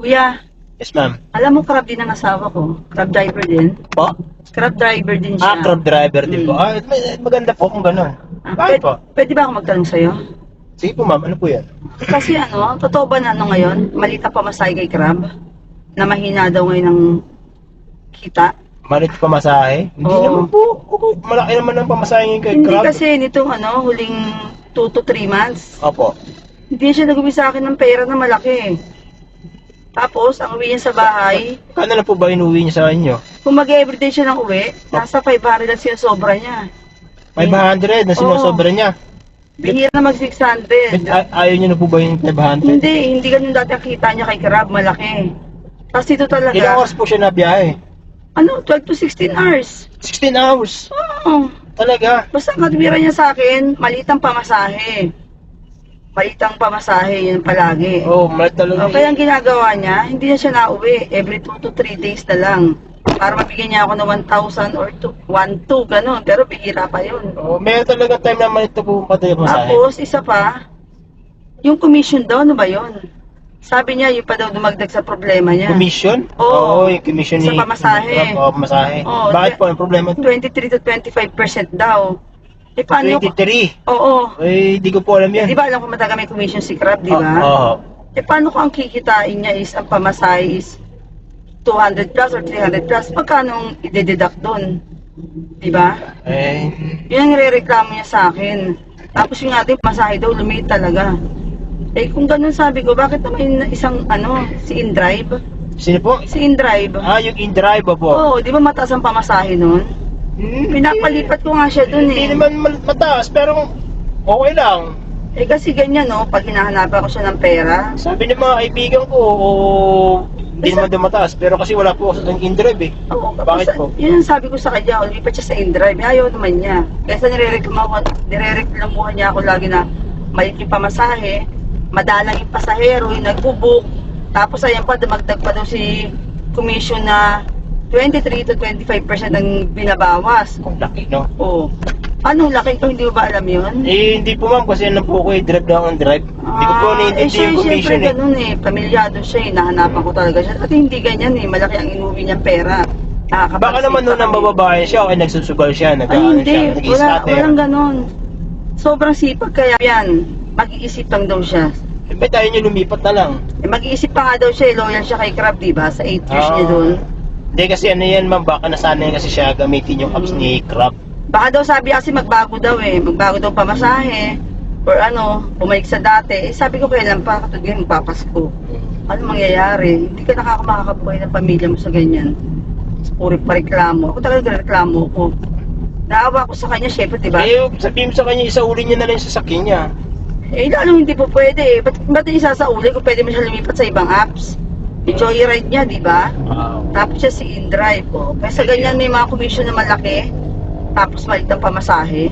Kuya, Yes, ma'am. alam mo crab din ang asawa ko. Crab driver din. Po? Crab driver din siya. Ah, crab driver din po. Mm. Ah, may- maganda po kung gano'n. Ah, Bakit pwede, po? pwede ba ako magtanong sa'yo? Sige po, ma'am. Ano po yan? Kasi ano, totoo ba na ano ngayon, malita pa masay kay crab? Na mahina daw ngayon ng kita? Malit pamasahe? Hindi Oo. naman po. Malaki naman ang pamasahe ngayon kay Hindi crab. kasi nitong ano, huling 2 to 3 months, Opo. hindi siya nagumi sa akin ng pera na malaki. Tapos, ang uwi niya sa bahay, Kano na po ba inuwi niya sa inyo? kung mag-everyday siya ng uwi, nasa 500 ang sinasobra niya. 500 na sinosobra niya. Bihira na mag 600. Ay- ayaw niyo na po ba yung 500? Hindi, hindi ganun dati ang kita niya kay Crab, malaki. Tapos dito Ilang talaga, oras po siya nabiyahe? ano, 12 to 16 hours. 16 hours. Oo. Talaga. Basta ang katwira niya sa akin, malitang pamasahe. Malitang pamasahe, yun palagi. Oh, malit talaga. O, kaya ang ginagawa niya, hindi na siya nauwi. Every 2 to 3 days na lang. Para mabigyan niya ako ng 1,000 or 1,2, ganun. Pero bihira pa yun. Oh, may talaga time na malit na po pati yung masahe. Tapos, isa pa, yung commission daw, ano ba yun? Sabi niya, yung pa daw dumagdag sa problema niya. Commission? Oo. yung commission Sa ni... pamasahe. Oo, pamasahe. Oo, Bakit po? Ang problema? 23 to 25% daw. Eh, paano? 23. Oo. Eh, di ko po alam yan. di ba alam ko mataga may commission si Crab, di ba? Oo. Eh, paano ko ang kikitain niya is, ang pamasahe is 200 plus or 300 plus? Magkano ang ide-deduct doon? Di ba? Eh, Yun ang rereklamo niya sa akin. Tapos yung ating masahe daw, lumiit talaga. Eh, kung ganun sabi ko, bakit naman yung isang, ano, si InDrive? sino po? Si InDrive. Ah, yung in-drive po. Oo, di ba mataas ang pamasahe nun? Hmm, Pinapalipat ko nga siya dun Hindi eh. naman mal- mataas, pero okay lang. Eh kasi ganyan no, pag hinahanapan ko siya ng pera, Sabi ng mga kaibigan ko, oh, hindi naman daw mataas, pero kasi wala po ako sa in-drive eh. Oo, Bakit sa- po? Yun ang sabi ko sa kanya, ulipat siya sa InDrive. Ayaw naman niya. Kesa nirereklamo ko, nirereklamuhan niya ako lagi na maliit yung pamasahe, madalang yung pasahero, yung nagbubook. Tapos ayan pa, dumagdag pa daw si commission na 23 to 25% ang binabawas. Kung laki, no? Oo. Anong laki ko, hindi mo ba alam yun? Eh, hindi po ma'am, kasi ano po ko eh, drive lang ang drive. Hindi ko po Ah, eh naiintindihan siya, yung commission siyempre eh. ganun eh. Pamilyado siya eh. Nahanapan ko talaga siya. At hindi ganyan eh. Malaki ang inuwi niyang pera. Nakakapag- Baka naman noon ang bababae siya, o nagsusugal siya, nag Ay ano hindi. siya, Wala, nag-scatter. walang ganun. Sobrang sipag kaya yan. Mag-iisip lang daw siya. Eh, ba't tayo niyo lumipat na lang? Eh, mag-iisip pa nga daw siya eh. Loyal siya kay Crab, di ba? Sa 8 years Ah. niya doon. Hindi kasi ano yan ma'am, baka nasanay kasi siya gamitin yung apps ni Crab. Baka daw sabi kasi magbago daw eh. Magbago daw pamasahe. Or ano, bumalik sa dati. Eh, sabi ko kailan pa, katulad ngayon, magpapasko. Ano mangyayari? Hindi ka nakakamakakabuhay ng pamilya mo sa ganyan. Puri pa reklamo. Ako talaga reklamo ko. Naawa ko sa kanya, syempre, di ba? Eh, sabihin mo sa kanya, isauli niya na lang yung sasakyan niya. Eh, lalo hindi po pwede eh. Ba't, ba't isasauli kung pwede mo siya lumipat sa ibang apps? Yung joyride niya, di ba? Wow. Tapos siya si InDrive. Oh. Kaya sa ganyan may mga commission na malaki. Tapos maliit ang pamasahe.